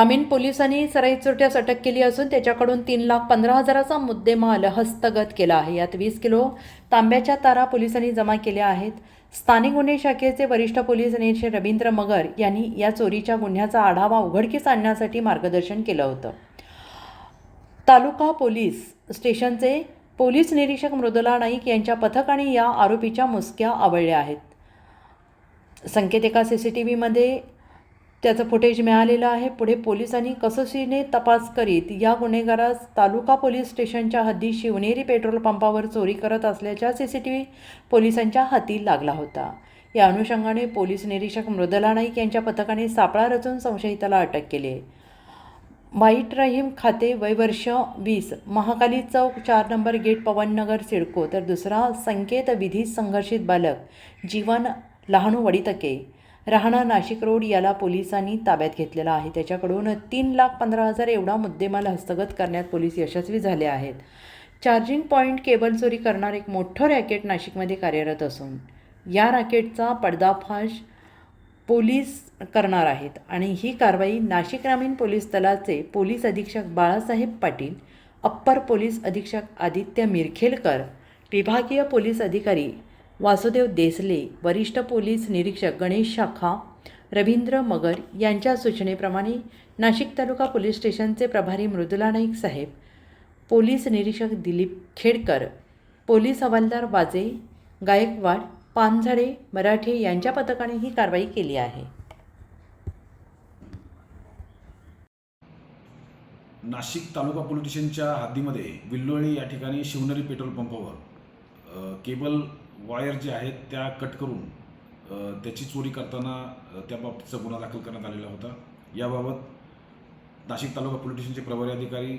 ग्रामीण पोलिसांनी सराई चोरट्यास अटक केली असून त्याच्याकडून तीन लाख पंधरा हजाराचा मुद्देमाल हस्तगत केला आहे. यात वीस किलो तांब्याच्या तारा पोलिसांनी जमा केल्या आहेत. स्थानिक गुन्हे शाखेचे वरिष्ठ पोलीस निरीक्षक रवींद्र मगर यांनी या चोरीच्या गुन्ह्याचा आढावा उघडकीस आणण्यासाठी मार्गदर्शन केलं होतं. तालुका पोलीस स्टेशनचे पोलीस निरीक्षक मृदुला नाईक यांच्या पथकाने या आरोपीच्या मुसक्या आवळल्या आहेत. संकेत एका सी सी टी व्हीमध्ये त्याचं फुटेज मिळालेलं आहे. पुढे पोलिसांनी कसोशीने तपास करीत या गुन्हेगारास तालुका पोलीस स्टेशनच्या हद्दी शिवनेरी पेट्रोल पंपावर चोरी करत असल्याच्या सी सी टी व्ही पोलिसांच्या हाती लागला होता. या अनुषंगाने पोलीस निरीक्षक मृदला नाईक यांच्या पथकाने सापळा रचून संशयिताला अटक केली. आहे वाईट रहीम खाते वयवर्ष वीस महाकाली चौक चार नंबर गेट पवननगर सिडको तर दुसरा संकेत विधी संघर्षित बालक जीवन लहानू वडितके. राहणा नाशिक रोड याला पोलिसांनी ताब्यात घेतलेला आहे. त्याच्याकडून तीन लाख पंधरा हजार एवढा मुद्देमाल हस्तगत करण्यात पोलीस यशस्वी झाले आहेत. चार्जिंग पॉईंट केबल चोरी करणार एक मोठं रॅकेट नाशिकमध्ये कार्यरत असून या रॅकेटचा पडदाफाश पोलीस करणार आहेत आणि ही कारवाई नाशिक ग्रामीण पोलीस दलाचे पोलीस अधीक्षक बाळासाहेब पाटील अप्पर पोलीस अधीक्षक आदित्य मिरखेलकर विभागीय पोलीस अधिकारी वासुदेव देसले वरिष्ठ पोलीस निरीक्षक गणेश शाखा रवींद्र मगर यांच्या सूचनेप्रमाणे नाशिक तालुका पोलीस स्टेशनचे प्रभारी मृदुला नाईक साहेब पोलीस निरीक्षक दिलीप खेडकर पोलीस हवालदार वाजे गायकवाड पानझडे मराठे यांच्या पथकाने ही कारवाई केली आहे. नाशिक तालुका पोलीस स्टेशनच्या हद्दीमध्ये विल्लोळी या ठिकाणी शिवनेरी पेट्रोल पंपावर केबल वायर जे आहेत त्या कट करून त्याची चोरी करताना अ, त्या बाबतीचा गुन्हा दाखल करण्यात आलेला होता. याबाबत नाशिक तालुका पोलीस स्टेशनचे प्रभारी अधिकारी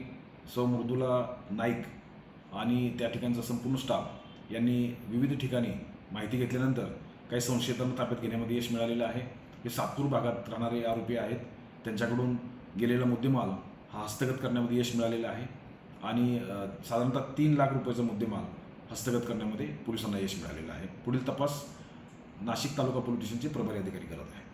सौ मृदुला नाईक आणि त्या ठिकाणचा संपूर्ण स्टाफ यांनी विविध ठिकाणी माहिती घेतल्यानंतर काही संशयितांना ताब्यात घेण्यामध्ये यश मिळालेलं आहे. हे सातपूर भागात राहणारे आरोपी आहेत. त्यांच्याकडून गेलेला मुद्देमाल हा हस्तगत करण्यामध्ये यश मिळालेलं आहे. आणि साधारणतः तीन लाख रुपयाचा मुद्देमाल हस्तगत करण्यामध्ये पोलिसांना यश मिळालेलं आहे. पुढील तपास नाशिक तालुका पोलीस स्टेशनचे प्रभारी अधिकारी करत आहेत.